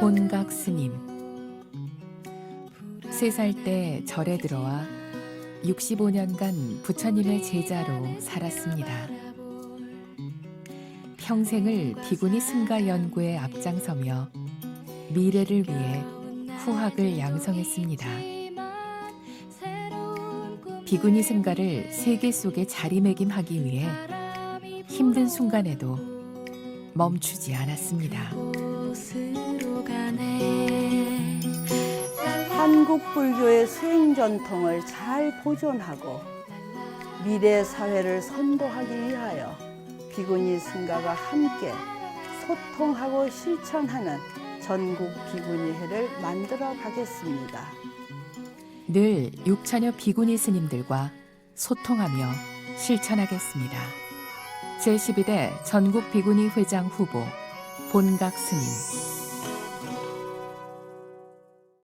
본각 스님 세 살 때 절에 들어와 65년간 부처님의 제자로 살았습니다. 평생을 비구니 승가 연구에 앞장서며 미래를 위해 후학을 양성했습니다. 비구니 승가를 세계 속에 자리매김하기 위해 힘든 순간에도 멈추지 않았습니다. 한국 불교의 수행 전통을 잘 보존하고 미래 사회를 선도하기 위하여 비구니 승가가 함께 소통하고 실천하는 전국 비구니회를 만들어 가겠습니다. 늘 6천여 비구니 스님들과 소통하며 실천하겠습니다. 제12대 전국비구니 회장 후보 본각 스님.